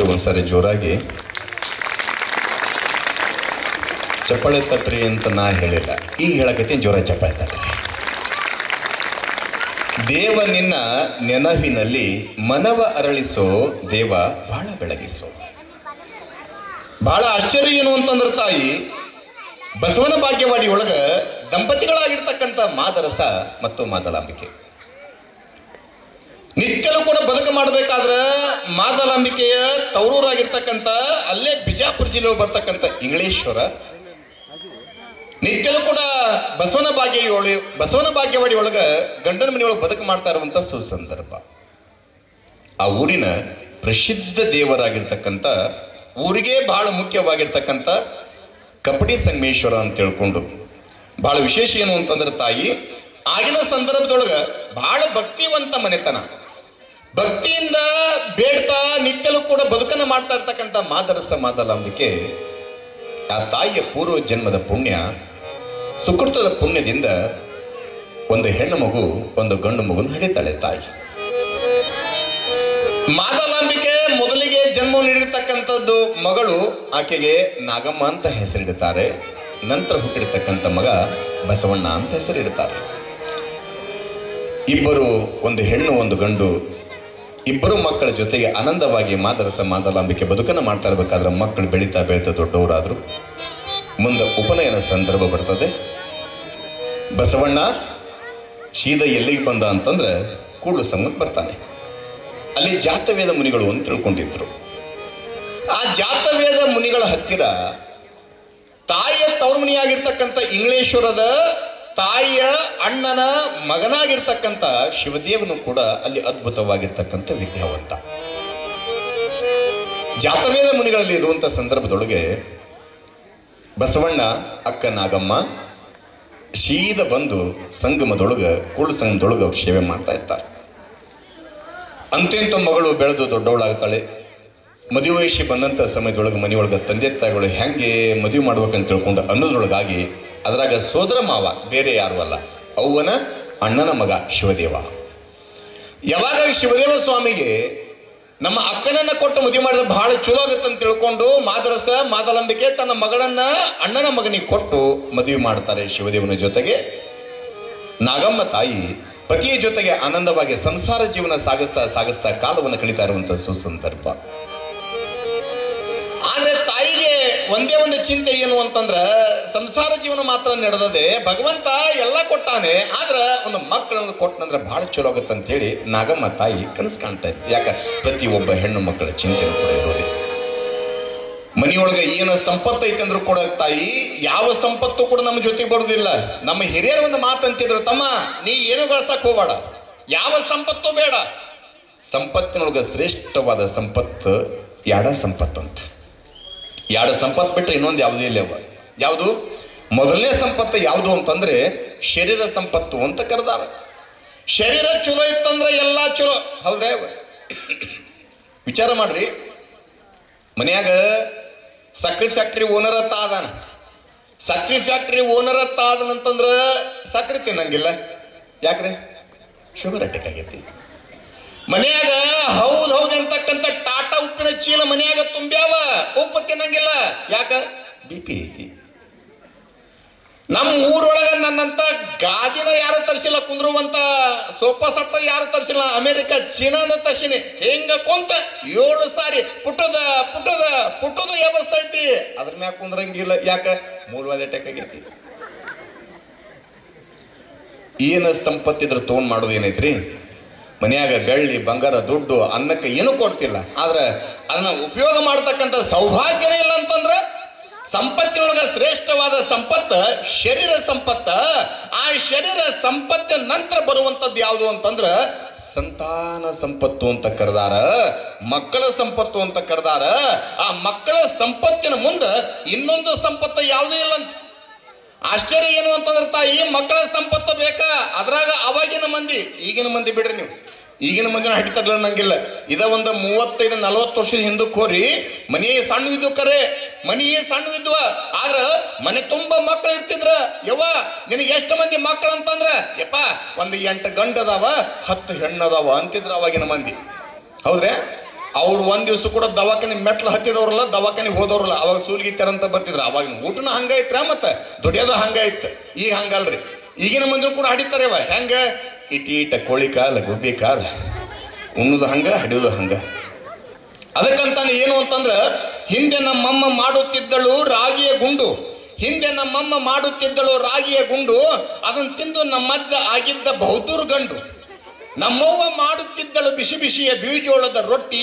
ಒಂದ್ಸರಿ ಜೋರಾಗಿ. ಚಪ್ಪಾಳೆ ತಟ್ರಿ ಅಂತ ನಾ ಹೇಳಿಲ್ಲ. ಈಗ ಹೇಳಕತ್ತೀನಿ ಜೋರ ಚಪ್ಪಾಳೆ ತಟ್ರಿ. ದೇವ ನಿನ್ನ ನೆನಪಿನಲ್ಲಿ ಮನವ ಅರಳಿಸೋ, ದೇವ ಬಹಳ ಬೆಳಗಿಸೋ. ಬಹಳ ಆಶ್ಚರ್ಯ ಏನು ಅಂತಂದ್ರ ತಾಯಿ, ಬಸವನ ಭಾಗ್ಯವಾಡಿ ಒಳಗ ದಂಪತಿಗಳಾಗಿರ್ತಕ್ಕಂಥ ಮಾದರಸ ಮತ್ತು ಮಾದಲಾಂಬಿಕೆ. ನಿತ್ಯಲೂ ಕೂಡ ಬದುಕು ಮಾಡಬೇಕಾದ್ರೆ ಮಾದಲಾಂಬಿಕೆಯ ತವರೂರಾಗಿರ್ತಕ್ಕಂಥ ಅಲ್ಲೇ ಬಿಜಾಪುರ ಜಿಲ್ಲೆ ಬರ್ತಕ್ಕಂಥ ಇಂಗ್ಲೇಶ್ವರ. ನಿತ್ಯಲೂ ಕೂಡ ಬಸವನ ಭಾಗ್ಯ ಬಸವನ ಭಾಗ್ಯವಾಡಿ ಒಳಗ ಗಂಡನ ಮನೆಯೊಳಗೆ ಬದುಕು ಮಾಡ್ತಾ ಇರುವಂಥ ಸುಸಂದರ್ಭ. ಆ ಊರಿನ ಪ್ರಸಿದ್ಧ ದೇವರಾಗಿರ್ತಕ್ಕಂಥ, ಊರಿಗೆ ಬಹಳ ಮುಖ್ಯವಾಗಿರ್ತಕ್ಕಂಥ ಕಪಡಿ ಸಂಗಮೇಶ್ವರ ಅಂತ ತಿಳ್ಕೊಂಡು ಬಹಳ ವಿಶೇಷ ಏನು ಅಂತಂದ್ರೆ ತಾಯಿ, ಆಗಿನ ಸಂದರ್ಭದೊಳಗೆ ಬಹಳ ಭಕ್ತಿವಂತ ಮನೆತನ. ಭಕ್ತಿಯಿಂದ ಬೇಡ್ತಾ ನಿತ್ಯಲೂ ಕೂಡ ಬದುಕನ್ನು ಮಾಡ್ತಾ ಇರ್ತಕ್ಕಂಥ ಮಾದರಸ ಮಾದಲಾಂಬಿಕೆ ಆ ತಾಯಿಯ ಪೂರ್ವ ಜನ್ಮದ ಪುಣ್ಯ, ಸುಕೃತದ ಪುಣ್ಯದಿಂದ ಒಂದು ಹೆಣ್ಣು ಮಗು, ಒಂದು ಗಂಡು ಮಗುನ ಹಿಡಿತಾಳೆ ತಾಯಿ. ಮಾದಲಾಂಬಿಕೆ ಮೊದಲಿಗೆ ಜನ್ಮ ನೀಡಿರ್ತಕ್ಕಂಥದ್ದು ಮಗಳು, ಆಕೆಗೆ ನಾಗಮ್ಮ ಅಂತ ಹೆಸರಿಡುತ್ತಾರೆ. ನಂತರ ಹುಟ್ಟಿರ್ತಕ್ಕಂಥ ಮಗ ಬಸವಣ್ಣ ಅಂತ ಹೆಸರಿಡುತ್ತಾರೆ. ಇಬ್ಬರು ಒಂದು ಹೆಣ್ಣು, ಒಂದು ಗಂಡು ಇಬ್ಬರು ಮಕ್ಕಳ ಜೊತೆಗೆ ಆನಂದವಾಗಿ ಮಾದರಸ ಮಾದಲಾಂಬಿಕೆ ಬದುಕನ್ನು ಮಾಡ್ತಾ ಇರಬೇಕಾದ್ರೆ ಮಕ್ಕಳು ಬೆಳೀತಾ ಬೆಳೀತಾ ದೊಡ್ಡವರಾದರು. ಮುಂದೆ ಉಪನಯನ ಸಂದರ್ಭ ಬರ್ತದೆ. ಬಸವಣ್ಣ ಶೀದ ಎಲ್ಲಿಗೆ ಬಂದ ಅಂತಂದ್ರೆ ಕೂಡಲು ಸಂಗತ್ ಬರ್ತಾನೆ. ಅಲ್ಲಿ ಜಾತವೇದ ಮುನಿಗಳು ಅಂತ ತಿಳ್ಕೊಂಡಿದ್ರು. ಆ ಜಾತವೇದ ಮುನಿಗಳ ಹತ್ತಿರ ತಾಯಿಯ ತವರ್ಮನಿಯಾಗಿರ್ತಕ್ಕಂಥ ಇಂಗ್ಲೇಶ್ವರದ ತಾಯಿಯ ಅಣ್ಣನ ಮಗನಾಗಿರ್ತಕ್ಕಂಥ ಶಿವದೇವನು ಕೂಡ ಅಲ್ಲಿ ಅದ್ಭುತವಾಗಿರ್ತಕ್ಕಂಥ ವಿದ್ಯಾವಂತ ಜಾತವೇದ ಮುನಿಗಳಲ್ಲಿ ಇರುವಂಥ ಸಂದರ್ಭದೊಳಗೆ ಬಸವಣ್ಣ, ಅಕ್ಕ ನಾಗಮ್ಮ ಶೀದ ಬಂದು ಸಂಗಮದೊಳಗೆ, ಕೂಳು ಸಂಘದೊಳಗೆ ಅವ್ರು ಸೇವೆ ಮಾಡ್ತಾ ಇರ್ತಾರೆ. ಅಂತೇಂತ ಮಗಳು ಬೆಳೆದು ದೊಡ್ಡವಳಾಗ್ತಾಳೆ. ಮದುವೆ ವಯಸ್ಸಿ ಬಂದಂಥ ಸಮಯದೊಳಗೆ ಮನೆಯೊಳಗೆ ತಂದೆ ತಾಯಿಗಳು ಹೆಂಗೆ ಮದುವೆ ಮಾಡ್ಬೇಕಂತ ತಿಳ್ಕೊಂಡು ಅನ್ನೋದ್ರೊಳಗಾಗಿ ಅದ್ರಾಗ ಸೋದರ ಮಾವ ಬೇರೆ ಯಾರು ಅಲ್ಲ. ಅವ್ವನ ಅಣ್ಣನ ಮಗ ಶಿವದೇವ. ಯಾವಾಗ ಶಿವದೇವ ಸ್ವಾಮಿಗೆ ನಮ್ಮ ಅಕ್ಕನನ್ನ ಕೊಟ್ಟು ಮದುವೆ ಮಾಡಿದ್ರೆ ಬಹಳ ಚಲೋ ಆಗುತ್ತೆ ಅಂತ ತಿಳ್ಕೊಂಡು ಮಾದರಸ, ಮಾದಲಂಬಿಕೆ ತನ್ನ ಮಗಳನ್ನ, ಅಣ್ಣನ ಮಗನಿಗೆ ಕೊಟ್ಟು ಮದುವೆ ಮಾಡ್ತಾರೆ ಶಿವದೇವನ ಜೊತೆಗೆ. ನಾಗಮ್ಮ ತಾಯಿ ಪತಿಯ ಜೊತೆಗೆ ಆನಂದವಾಗಿ ಸಂಸಾರ ಜೀವನ ಸಾಗಿಸ್ತಾ ಸಾಗಿಸ್ತಾ ಕಾಲವನ್ನು ಕಳೀತಾ ಇರುವಂತ ಸುಸಂದರ್ಭ. ಆದ್ರೆ ತಾಯಿಗೆ ಒಂದೇ ಒಂದು ಚಿಂತೆ ಏನು ಅಂತಂದ್ರೆ, ಸಂಸಾರ ಜೀವನ ಮಾತ್ರ ನಡೆದದೆ, ಭಗವಂತ ಎಲ್ಲ ಕೊಟ್ಟಾನೆ, ಆದ್ರೆ ಒಂದು ಮಕ್ಕಳನ್ನು ಕೊಟ್ಟನಂದ್ರೆ ಬಹಳ ಚಲೋ ಆಗುತ್ತೆ ಅಂತ ಹೇಳಿ ನಾಗಮ್ಮ ತಾಯಿ ಕನಸು ಕಾಣ್ತಾ ಇತ್ತು. ಯಾಕ? ಪ್ರತಿಯೊಬ್ಬ ಹೆಣ್ಣು ಮಕ್ಕಳ ಚಿಂತೆ ಕೂಡ ಇರೋದೇ. ಮನೆಯೊಳಗೆ ಏನು ಸಂಪತ್ತು ಐತೆ ಅಂದ್ರೂ ಕೂಡ ತಾಯಿ, ಯಾವ ಸಂಪತ್ತು ಕೂಡ ನಮ್ಮ ಜೊತೆಗೆ ಬರುವುದಿಲ್ಲ ನಮ್ಮ ಹಿರಿಯರ ಒಂದು ಮಾತಂತಿದ್ರು, ತಮ್ಮ, ನೀ ಏನು ಗಳಿಸಕ್ ಹೋಗಬೇಡ. ಯಾವ ಸಂಪತ್ತು ಬೇಡ. ಸಂಪತ್ತಿನೊಳಗೆ ಶ್ರೇಷ್ಠವಾದ ಸಂಪತ್ತು ಯಾಡ ಸಂಪತ್ತು ಅಂತ ಯಾಡ ಸಂಪತ್ತು ಬಿಟ್ಟರೆ ಇನ್ನೊಂದು ಯಾವುದೂ ಇಲ್ಲ ಯಾವುದು? ಮೊದಲನೇ ಸಂಪತ್ತು ಯಾವುದು ಅಂತಂದ್ರೆ ಶರೀರ ಸಂಪತ್ತು ಅಂತ ಕರೆದಾರ. ಶರೀರ ಚಲೋ ಇತ್ತಂದ್ರೆ ಎಲ್ಲ ಚಲೋ. ಹೌದ್ರೇ ವಿಚಾರ ಮಾಡ್ರಿ. ಮನ್ಯಾಗ ಸಕ್ರಿ ಫ್ಯಾಕ್ಟ್ರಿ ಓನರ್ ಅತ್ತ ಆದಾನ. ಸಕ್ರಿ ಫ್ಯಾಕ್ಟ್ರಿ ಓನರ್ ಅತ್ತ ಆದನಂತಂದ್ರ ಸಕ್ರಿ ತಿನ್ನಂಗಿಲ್ಲ. ಯಾಕ್ರಿ? ಶುಗರ್ ಅಟ್ಯಾಕ್ ಆಗೈತಿ. ಮನ್ಯಾಗ ಹೌದು ಹೌದು ಅಂತಕ್ಕಂಥ ಟಾಟಾ ಉಪ್ಪಿನ ಚೀಲ ಮನೆಯಾಗ ತುಂಬ್ಯಾವ? ಉಪ್ಪು ತಿನ್ನಂಗಿಲ್ಲ. ಯಾಕ? ಬಿ ಪಿ ಐತಿ. ನಮ್ಮ ಊರೊಳಗ ನನ್ನಂತ ಗಾದಿನ ಯಾರು ತರಿಸಿಲ್ಲ, ಕುಂದ್ರುವಂತ ಸೋಫಾ ಸಟ್ಟ ಯಾರು ತರಿಸಿಲ್ಲ, ಅಮೆರಿಕ ಚೀನಾದ ತರ್ಸಿನಿ. ಹೆಂಗ ಕುಂತ ಏಳು ಸಾರಿ ಪುಟ್ಟದ ಪುಟ್ಟದ ಪುಟ್ಟದ ವ್ಯವಸ್ಥೆ ಐತಿ. ಅದ್ರ ಮ್ಯಾಗ ಕುಂದ್ರಂಗಿಲ್ಲ. ಯಾಕ? ಮೂಲವಾದ ಅಟ್ಯಾಕ್ ಆಗೈತಿ. ಏನು ಸಂಪತ್ತಿದ್ರ ತೋನ್ ಮಾಡೋದು ಏನೈತ್ರಿ ಮನ್ಯಾಗ ಬೆಳ್ಳಿ, ಬಂಗಾರ, ದುಡ್ಡು, ಅನ್ನಕ್ಕೆ ಏನು ಕೊಡ್ತಿಲ್ಲ. ಆದ್ರೆ ಅದನ್ನ ಉಪಯೋಗ ಮಾಡ್ತಕ್ಕಂಥ ಸೌಭಾಗ್ಯನೇ ಇಲ್ಲ ಅಂತಂದ್ರೆ ಸಂಪತ್ತಿನೊಳಗ ಶ್ರೇಷ್ಠವಾದ ಸಂಪತ್ತ ಶರೀರ ಸಂಪತ್ತ. ಆ ಶರೀರ ಸಂಪತ್ತಿನ ನಂತರ ಬರುವಂತದ್ದು ಯಾವುದು ಅಂತಂದ್ರೆ ಸಂತಾನ ಸಂಪತ್ತು ಅಂತ ಕರೆದಾರ, ಮಕ್ಕಳ ಸಂಪತ್ತು ಅಂತ ಕರೆದಾರ. ಆ ಮಕ್ಕಳ ಸಂಪತ್ತಿನ ಮುಂದೆ ಇನ್ನೊಂದು ಸಂಪತ್ತು ಯಾವುದೂ ಇಲ್ಲ ಅಂತ. ಆಶ್ಚರ್ಯ ಏನು ಅಂತಂದ್ರೆ ತಾಯಿ, ಮಕ್ಕಳ ಸಂಪತ್ತು ಬೇಕಾ? ಅದ್ರಾಗ ಅವಾಗಿನ ಮಂದಿ, ಈಗಿನ ಮಂದಿ ಬಿಡ್ರಿ ನೀವು. ಈಗಿನ ಮಗನ ಹಟ್ಟಿತಾರಲ್ಲ ನಂಗಿಲ್ಲ ಇದ ಒಂದು ಮೂವತ್ತೈದು, ನಲವತ್ತು ವರ್ಷದ ಹಿಂದಕ್ಕೆ ಹೋರಿ ಮನೆ ಸಣ್ಣವಿದ್ದು ಕರೆ ಮನಿ ಸಣ್ಣವಿದ್ವ. ಆದ್ರ ಮನೆ ತುಂಬಾ ಮಕ್ಕಳು ಇರ್ತಿದ್ರ. ಯವ್ವ, ನಿನಗೆ ಎಷ್ಟು ಮಂದಿ ಮಕ್ಕಳು ಅಂತಂದ್ರ? ಯಪ್ಪ, ಒಂದು ಎಂಟು ಗಂಡು ಅದಾವ, ಹತ್ತು ಹೆಣ್ಣು ಅದಾವ ಅಂತಿದ್ರ ಅವಾಗಿನ ಮಂದಿ. ಹೌದ್ರೆ? ಅವ್ರು ಒಂದ್ ದಿವ್ಸ ಕೂಡ ದವಾಖಾನೆ ಮೆಟ್ಲು ಹತ್ತಿದವ್ರಲ್ಲ, ದವಾಖಾನೆ ಹೋದವ್ರಲ್ಲ. ಅವಾಗ ಸೂಲ್ಗಿತ್ತಾರ ಅಂತ ಬರ್ತಿದ್ರು. ಅವಾಗ ಊಟನ ಹಂಗ ಐತ್ರ ಮತ್ತೆ? ದುಡಿಯೋದು ಹಂಗ ಇತ್ತು ಈಗ ಹಂಗಲ್ರಿ. ಈಗಿನ ಮಂದಿ ಕೂಡ ಹಡಿತಾರೆ ಹೆಂಗ? ಇಟೀಟ ಕೋಳಿ ಕಾಲ, ಗುಬ್ಬಿ ಕಾಲ, ಉಣ್ಣುದು ಹಂಗ, ಹಡಿಯೋದು ಹಂಗ. ಅದಕ್ಕಂತಾನೆ ಏನು ಅಂತಂದ್ರೆ, ಹಿಂದೆ ನಮ್ಮಮ್ಮ ಮಾಡುತ್ತಿದ್ದಳು ರಾಗಿಯ ಗುಂಡು. ಹಿಂದೆ ನಮ್ಮಮ್ಮ ಮಾಡುತ್ತಿದ್ದಳು ರಾಗಿಯ ಗುಂಡು ಅದನ್ನ ತಿಂದು ನಮ್ಮಜ್ಜ ಆಗಿದ್ದ ಬಹುದೂರು ಗಂಡು. ನಮ್ಮವ್ವ ಮಾಡುತ್ತಿದ್ದಳು ಬಿಸಿ ಬಿಸಿಯ ಬೀಜೋಳದ ರೊಟ್ಟಿ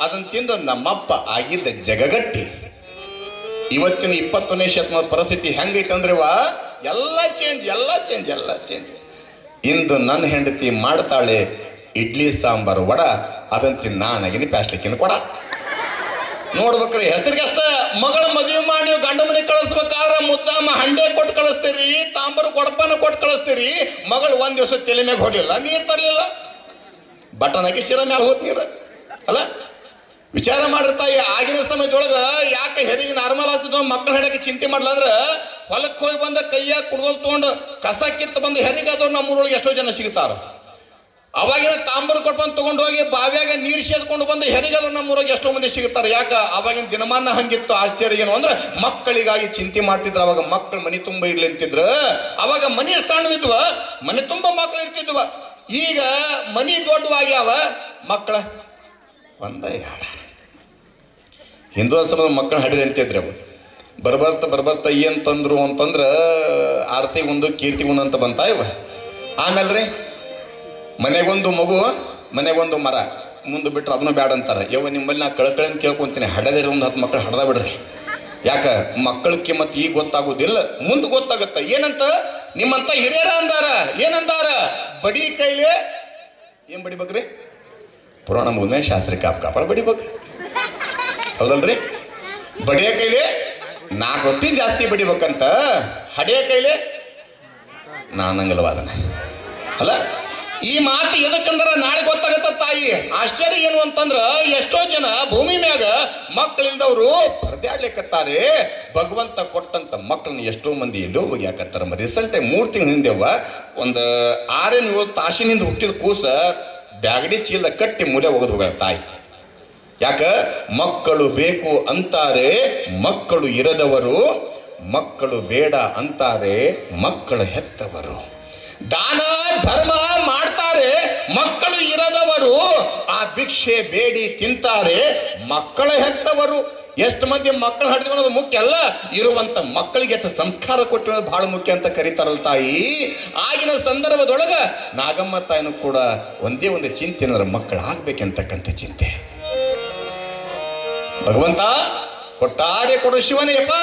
ಅದನ್ನ ತಿಂದು ನಮ್ಮಪ್ಪ ಆಗಿದ್ದ ಜಗಗಟ್ಟಿ. ಇವತ್ತಿನ ಇಪ್ಪತ್ತೊಂದನೇ ಶತಮಾನ ಪರಿಸ್ಥಿತಿ ಹೆಂಗೈತಂದ್ರೆ ವಾ ಎಲ್ಲ ಚೇಂಜ್ ಎಲ್ಲ ಚೇಂಜ್ ಎಲ್ಲ ಚೇಂಜ್ ಇಂದು ನನ್ನ ಹೆಂಡತಿ ಮಾಡ್ತಾಳೆ ಇಡ್ಲಿ ಸಾಂಬಾರು ವಡ ಅದನ್ನ ತಿನ್ನ ನಾನಾಗಿನಿ ಪ್ಯಾಸ್ಲಿಕ್ಕಿನ ಕೊಡ. ನೋಡ್ಬೇಕ್ರಿ ಅಷ್ಟೇ ಮಗಳ ಮದುವೆ ಮಾಡಿ ಗಂಡ ಮನೆ ಕಳಿಸ್ಬೇಕಾದ್ರೆ ಮುದ್ದಾಮ ಹಂಡೆ ಕೊಟ್ಟು ಕಳಿಸ್ತೀರಿ, ತಾಂಬರು ಕೊಡಪನ ಕೊಟ್ಟು ಕಳಿಸ್ತೀರಿ, ಮಗಳು ಒಂದ್ ದಿವಸ ತಲೆ ಮ್ಯಾಗ ಹೋಗಿಲ್ಲ ನೀರ್ ತರಲಿಲ್ಲ. ಬಟನ್ ಹಾಕಿ ಶಿರ ಮ್ಯಾಲ ಹೋತ್ ನೀರು. ಅಲ್ಲ? ವಿಚಾರ ಮಾಡಿರ್ತಾಯಿ ಆಗಿನ ಸಮಯದೊಳಗ ಯಾಕೆ ಹೆರಿಗೆ ನಾರ್ಮಲ್ ಆಗ್ತದ ಮಕ್ಕಳ ಹೆಡಕ್ಕೆ ಚಿಂತೆ ಮಾಡ್ಲ ಅಂದ್ರ ಹೊಲಕ್ಕೆ ಹೋಗಿ ಬಂದ ಕೈಯಾಗ ಕುಡ್ಗೋಲ್ ತಗೊಂಡು ಕಸ ಕಿತ್ತು ಬಂದು ಹೆರಿಗಾದವ್ರು ನಮ್ಮೂರೊಳಗೆ ಎಷ್ಟೋ ಜನ ಸಿಗ್ತಾರ. ಅವಾಗಿನ ತಾಂಬ್ರ ಕೊಟ್ಬಂದು ತೊಗೊಂಡು ಹೋಗಿ ಬಾವಿಯಾಗ ನೀರು ಸೇದ್ಕೊಂಡು ಬಂದು ಹೆರಿಗಾದ್ರು ನಮ್ಮೂರಾಗ ಎಷ್ಟೋ ಮಂದಿ ಸಿಗುತ್ತಾರೆ ಯಾಕ? ಅವಾಗಿನ ದಿನಮಾನ ಹಂಗಿತ್ತು. ಆಶ್ಚರ್ಯ ಏನು ಅಂದ್ರೆ ಮಕ್ಕಳಿಗಾಗಿ ಚಿಂತೆ ಮಾಡ್ತಿದ್ರು. ಅವಾಗ ಮಕ್ಕಳು ಮನೆ ತುಂಬ ಇರ್ಲಿ ಅಂತಿದ್ರು. ಅವಾಗ ಮನೆ ಸಣ್ಣವಿದ್ವ. ಮನೆ ತುಂಬ ಮಕ್ಕಳು ಇರ್ತಿದ್ವ. ಈಗ ಮನಿ ದೊಡ್ಡವಾಗ್ಯಾವ ಮಕ್ಕಳ ಒಂದ ಎರಡ ಹಿಂದೂ ಸಮಯದ ಮಕ್ಕಳು ಹಡಿರಿ ಅಂತಿದ್ರು ಅವು ಬರ್ಬರ್ತ ಬರ್ಬರ್ತ ಏನು ತಂದರು ಅಂತಂದ್ರೆ ಕೀರ್ತಿ ಒಂದು ಅಂತ ಬಂತ ಇವ. ಆಮೇಲೆ ರೀ, ಮನೆಗೊಂದು ಮಗು, ಮನೆಗೊಂದು ಮರ. ಮುಂದೆ ಬಿಟ್ರೆ ಅದನ್ನು ಬೇಡ ಅಂತಾರೆ. ಯವ ನಿಮ್ಮಲ್ಲಿ ನಾ ಕಳ್ಕಳಿಂದ ಕೇಳ್ಕೊಂತೀನಿ. ಹಡದಿರ ಒಂದು ಹತ್ತು ಮಕ್ಕಳು ಹಡ್ದ ಬಿಡ್ರಿ. ಯಾಕ? ಮಕ್ಕಳಕ್ಕೆ ಮತ್ತೆ ಈಗ ಗೊತ್ತಾಗೋದಿಲ್ಲ. ಮುಂದೆ ಗೊತ್ತಾಗತ್ತ. ಏನಂತ? ನಿಮ್ಮಂತ ಹಿರಿಯರ ಅಂದಾರ. ಏನಂದಾರ? ಬಡಿ ಕೈಲಿ ಏನ್ ಬಡಿಬೇಕ್ರಿ ಪುರಾಣ ಮುಗಿದ್ಮೇಲೆ ಶಾಸ್ತ್ರಿ ಕಾಪ್ ಕಾಪಾಡ ಬಡಿಬೇಕು ಹೌದಲ್ರಿ? ಬಡಿಯ ಕೈಲಿ ನಾಲ್ಕು ರೊಟ್ಟಿ ಜಾಸ್ತಿ ಬಡಿಬೇಕಂತ ಹಡೇ ಕೈಲಿ ಅದನ್ನ? ಅಲ್ಲ, ಈ ಮಾತು ಎದಕ್ಕಂದ್ರ ನಾಳೆ ಗೊತ್ತಾಗತ್ತ ತಾಯಿ. ಆಶ್ಚರ್ಯ ಏನು ಅಂತಂದ್ರ ಎಷ್ಟೋ ಜನ ಭೂಮಿ ಮ್ಯಾಗ ಮಕ್ಕಳಿಲ್ದವ್ರು ಪರದಾಡ್ಲಿಕ್ಕತ್ತಾರೆ ಭಗವಂತ ಕೊಟ್ಟಂತ ಮಕ್ಕಳನ್ನ ಎಷ್ಟೋ ಮಂದಿ ಎಲ್ಲೋ ಹೋಗ್ಯಾಕತ್ತಾರ ರೀಸೆಂಟ್ ಮೂರು ತಿಂಗಳ ಹಿಂದೆವ್ವ ಒಂದು ಆರೇನು ಏಳು ತಾಸಿನಿಂದ ಹುಟ್ಟಿದ ಕೂಸ ಬ್ಯಾಗಡಿ ಚೀಲ ಕಟ್ಟಿ ಮೂಲೆ ಹೋಗೋದು ಹೋಗ್ಯಾಳ ತಾಯಿ. ಯಾಕ? ಮಕ್ಕಳು ಬೇಕು ಅಂತಾರೆ, ಮಕ್ಕಳು ಇರದವರು, ಮಕ್ಕಳು ಬೇಡ ಅಂತಾರೆ, ಮಕ್ಕಳು ಹೆತ್ತವರು. ದಾನ, ಧರ್ಮ ಮಾಡ್ತಾರೆ, ಮಕ್ಕಳು ಇರದವರು. ಆ ಭಿಕ್ಷೆ ಬೇಡಿ ತಿಂತಾರೆ, ಮಕ್ಕಳ ಹೆತ್ತವರು. ಎಷ್ಟು ಮಂದಿ ಮಕ್ಕಳು ಹಡಿದು ಮುಖ್ಯ ಅಲ್ಲ? ಇರುವಂತ ಮಕ್ಕಳಿಗೆ ಎಷ್ಟು ಸಂಸ್ಕಾರ ಕೊಟ್ಟಿರೋದು ಬಹಳ ಮುಖ್ಯ ಅಂತ ಕರೀತಾರಲ್ಲ ತಾಯಿ. ಆಗಿನ ಸಂದರ್ಭದೊಳಗ ನಾಗಮ್ಮ ತಾಯಿನೂ ಕೂಡ ಒಂದೇ ಒಂದು ಚಿಂತೆ ಅಂದ್ರೆ ಮಕ್ಕಳು ಆಗ್ಬೇಕಂತಕ್ಕಂಥ ಚಿಂತೆ. ಭಗವಂತ ಕೊಟ್ಟಾರೆ ಕೊಡು ಶಿವನೇಪ್ಪ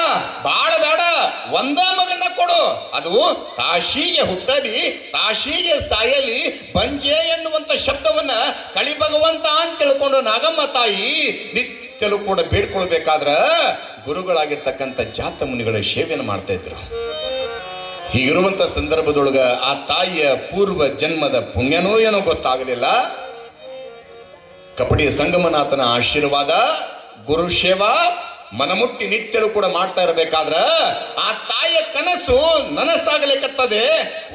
ಬಾಳ ಬೇಡ, ಒಂದ ಮಗನ ಕೊಡು. ಅದು ಕಾಶಿಗೆ ಹುಟ್ಟಲಿ ಕಾಶಿಗೆ ಸಾಯಲಿ, ಬಂಜೆ ಎನ್ನುವಂತ ಶಬ್ದವನ್ನ ಕಳಿ ಭಗವಂತ ಅಂತ ತಿಳ್ಕೊಂಡು ನಾಗಮ್ಮ ತಾಯಿ ನಿತ್ಯಲು ಕೂಡ ಬೇಡ್ಕೊಳ್ಬೇಕಾದ್ರ ಗುರುಗಳಾಗಿರ್ತಕ್ಕಂಥ ಜಾತ ಮುನಿಗಳ ಸೇವೆಯನ್ನು ಮಾಡ್ತಾ ಇದ್ರು. ಹೀಗಿರುವಂತ ಸಂದರ್ಭದೊಳಗ ಆ ತಾಯಿಯ ಪೂರ್ವ ಜನ್ಮದ ಪುಣ್ಯನೋ ಏನೋ ಗೊತ್ತಾಗಲಿಲ್ಲ. ಕಪಡಿ ಸಂಗಮನಾಥನ ಆಶೀರ್ವಾದ ಗುರು ಸೇವಾ ಮನಮುಟ್ಟಿ ನಿತ್ಯರು ಕೂಡ ಮಾಡ್ತಾ ಇರಬೇಕಾದ್ರ ಆ ತಾಯಿಯ ಕನಸು ನನಸಾಗಲಿಕ್ಕತ್ತದೆ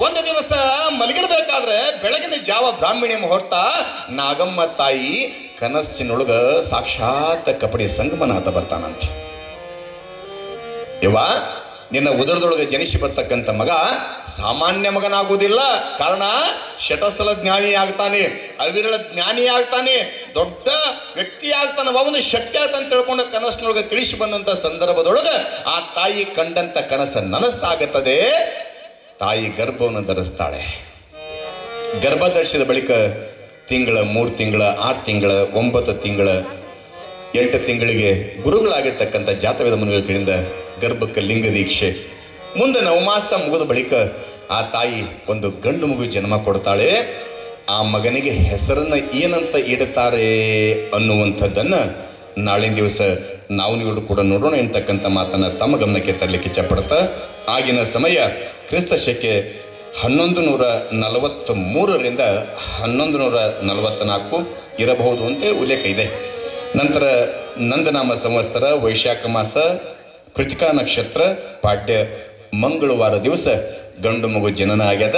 ಒಂದು ದಿವಸ ಮಲಗಿರ್ಬೇಕಾದ್ರೆ ಬೆಳಗಿನ ಜಾವ ಬ್ರಾಹ್ಮಣಿ ಮುಹೂರ್ತ, ನಾಗಮ್ಮ ತಾಯಿ ಕನಸಿನೊಳಗ ಸಾಕ್ಷಾತ್ ಕಪಡಿ ಸಂಗಮನಾಥ ಬರ್ತಾನಂತೆ. ಇವ ನಿನ್ನ ಉದರದೊಳಗೆ ಜನಿಸಿ ಬರ್ತಕ್ಕಂಥ ಮಗ ಸಾಮಾನ್ಯ ಮಗನಾಗುವುದಿಲ್ಲ. ಕಾರಣ ಶಟಸ್ಥಲ ಜ್ಞಾನಿ ಆಗ್ತಾನೆ, ಅವಿರಳ ಜ್ಞಾನಿ ಆಗ್ತಾನೆ, ದೊಡ್ಡ ವ್ಯಕ್ತಿ ಆಗ್ತಾನೆ ಒಂದು ಶಕ್ತಿ ಆಗ್ತಾನೆ ತಿಳ್ಕೊಂಡ ಕನಸಿನೊಳಗೆ ತಿಳಿಸಿ ಬಂದಂತ ಸಂದರ್ಭದೊಳಗೆ ಆ ತಾಯಿ ಕಂಡಂತ ಕನಸ ನನಸಾಗುತ್ತದೆ. ತಾಯಿ ಗರ್ಭವನ್ನು ಧರಿಸ್ತಾಳೆ. ಗರ್ಭ ಧರಿಸಿದ ಬಳಿಕ ತಿಂಗಳ, ಮೂರು ತಿಂಗಳ, ಆರು ತಿಂಗಳ, ಒಂಬತ್ತು ತಿಂಗಳ, ಎಂಟು ತಿಂಗಳಿಗೆ ಗುರುಗಳಾಗಿರ್ತಕ್ಕಂಥ ಜಾತವೇದ ಮುನಿಗಳ ಕಡೆಯಿಂದ ಗರ್ಭಕ್ಕೆ ಲಿಂಗ ದೀಕ್ಷೆ. ಮುಂದೆ ನವಮಾಸ ಮುಗಿದ ಬಳಿಕ ಆ ತಾಯಿ ಒಂದು ಗಂಡು ಮಗು ಜನ್ಮ ಕೊಡ್ತಾಳೆ. ಆ ಮಗನಿಗೆ ಹೆಸರನ್ನು ಏನಂತ ಇಡುತ್ತಾರೆ ಅನ್ನುವಂಥದ್ದನ್ನು ನಾಳಿನ ದಿವಸ ನಾವು ನೀವು ಕೂಡ ನೋಡೋಣ ಎಂತಕ್ಕಂಥ ಮಾತನ್ನು ತಮ್ಮ ಗಮನಕ್ಕೆ ತರಲಿಕ್ಕೆ ಇಚ್ಛಪಡ್ತಾ ಆಗಿನ ಸಮಯ ಕ್ರಿಸ್ತ ಶಕೆ ಹನ್ನೊಂದು ನೂರ ನಲವತ್ತ ಮೂರರಿಂದ ಹನ್ನೊಂದು ನೂರ ನಲವತ್ತ ನಾಲ್ಕು ಇರಬಹುದು ಅಂತೇಳಿ ಉಲ್ಲೇಖ ಇದೆ. ನಂತರ ನಂದನಾಮ ಸಂವತ್ಸರ, ವೈಶಾಖ ಮಾಸ ಕೃತಿಕಾ ನಕ್ಷತ್ರ ಪಾಡ್ಯ ಮಂಗಳವಾರ ದಿವಸ ಗಂಡು ಮಗು ಜನನ ಆಗ್ಯದ.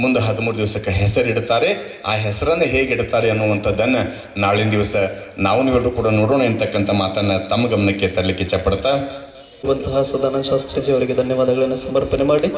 ಮುಂದೆ ಹದಿಮೂರು ದಿವಸಕ್ಕೆ ಹೆಸರಿಡ್ತಾರೆ ಆ ಹೆಸರನ್ನು ಹೇಗೆ ಇಡ್ತಾರೆ ಅನ್ನುವಂಥದ್ದನ್ನು ನಾಳಿನ ದಿವಸ ನಾವು ನೀವೆಲ್ಲರೂ ಕೂಡ ನೋಡೋಣ ಎಂತಕ್ಕಂಥ ಮಾತನ್ನು ತಮ್ಮ ಗಮನಕ್ಕೆ ತರಲಿಕ್ಕೆ ಇಚ್ಛಪಡ್ತಾ ಸದಾನಂದ ಶಾಸ್ತ್ರೀಜಿ ಅವರಿಗೆ ಧನ್ಯವಾದಗಳನ್ನು ಸಮರ್ಪಣೆ ಮಾಡಿ.